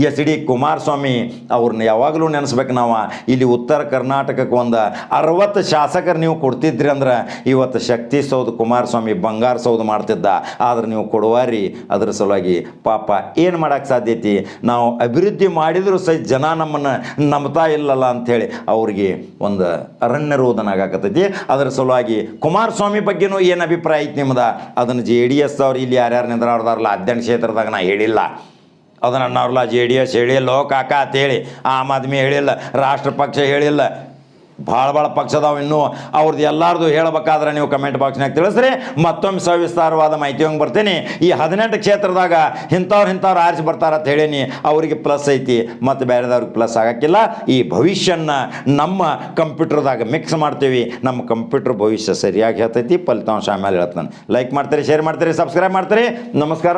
ಎಸ್ ಡಿ ಕುಮಾರಸ್ವಾಮಿ ಅವ್ರನ್ನ ಯಾವಾಗಲೂ ನೆನೆಸ್ಬೇಕು ನಾವು. ಇಲ್ಲಿ ಉತ್ತರ ಕರ್ನಾಟಕಕ್ಕೆ ಒಂದು ಅರವತ್ತು ಶಾಸಕರು ಕೊಡ್ತಿದ್ರಿ ಅಂದ್ರೆ ಇವತ್ತು ಶಕ್ತಿ ಸೌಧ, ಕುಮಾರಸ್ವಾಮಿ ಬಂಗಾರ ಸೌಧ ಮಾಡ್ತಿದ್ದ. ಆದ್ರೆ ನೀವು ಕೊಡುವಾರಿ ಅದ್ರ ಸಲುವಾಗಿ ಪಾಪ ಏನು ಮಾಡೋಕ್ಕೆ ಸಾಧ್ಯತೆ ನಾವು ಅಭಿವೃದ್ಧಿ ಮಾಡಿದರೂ ಸಹ ಜನ ನಮ್ಮನ್ನು ನಂಬ್ತಾ ಇಲ್ಲಲ್ಲ ಅಂಥೇಳಿ ಅವ್ರಿಗೆ ಒಂದು ಅರಣ್ಯ ಆಗಾಕತ್ತೈತಿ. ಅದ್ರ ಸಲುವಾಗಿ ಕುಮಾರಸ್ವಾಮಿ ಬಗ್ಗೆನೂ ಏನು ಅಭಿಪ್ರಾಯ ಐತಿ ನಿಮ್ದು? ಅದನ್ನು ಜೆ ಡಿ ಎಸ್ ಅವ್ರು ಇಲ್ಲಿ ಯಾರ್ಯಾರು ನಿಂದ್ರಾಡ್ದಾರಲ್ಲ ಅಧ್ಯಯನ ಕ್ಷೇತ್ರದಾಗ ನಾ ಹೇಳಿಲ್ಲ. ಅದನ್ನು ಅಣ್ಣವ್ರಲ್ಲ ಜೆ ಡಿ ಎಸ್ ಹೇಳಿಲ್ಲ ಕಾಕ ಅಂತೇಳಿ ಆಮ್ ಆದ್ಮಿ ಹೇಳಿಲ್ಲ, ರಾಷ್ಟ್ರ ಪಕ್ಷ ಹೇಳಿಲ್ಲ. ಭಾಳ ಭಾಳ ಪಕ್ಷ ಅದಾವ. ಇನ್ನೂ ಅವ್ರದ್ದು ಎಲ್ಲಾರ್ದು ಹೇಳಬೇಕಾದ್ರೆ ನೀವು ಕಮೆಂಟ್ ಬಾಕ್ಸ್ನಾಗ ತಿಳಿಸ್ರಿ. ಮತ್ತೊಮ್ಮೆ ಸವಿಸ್ತಾರವಾದ ಮಾಹಿತಿ ಹಂಗೆ ಬರ್ತೀನಿ. ಈ ಹದಿನೆಂಟು ಕ್ಷೇತ್ರದಾಗ ಇಂಥವ್ರು ಇಂಥವ್ರು ಆರಿಸಿ ಬರ್ತಾರ ಅಂತ ಹೇಳೀನಿ. ಅವರಿಗೆ ಪ್ಲಸ್ ಐತಿ, ಮತ್ತು ಬೇರೆದವ್ರಿಗೆ ಪ್ಲಸ್ ಆಗಕ್ಕಿಲ್ಲ. ಈ ಭವಿಷ್ಯನ ನಮ್ಮ ಕಂಪ್ಯೂಟರ್ದಾಗ ಮಿಕ್ಸ್ ಮಾಡ್ತೀವಿ. ನಮ್ಮ ಕಂಪ್ಯೂಟರ್ ಭವಿಷ್ಯ ಸರಿಯಾಗಿ ಹೇಳ್ತೈತಿ, ಫಲಿತಾಂಶ ಆಮೇಲೆ ಹೇಳ್ತಾನೆ. ಲೈಕ್ ಮಾಡ್ತೀರಿ ಶೇರ್ ಮಾಡ್ತೀರಿ ಸಬ್ಸ್ಕ್ರೈಬ್ ಮಾಡ್ತೀರಿ. ನಮಸ್ಕಾರ.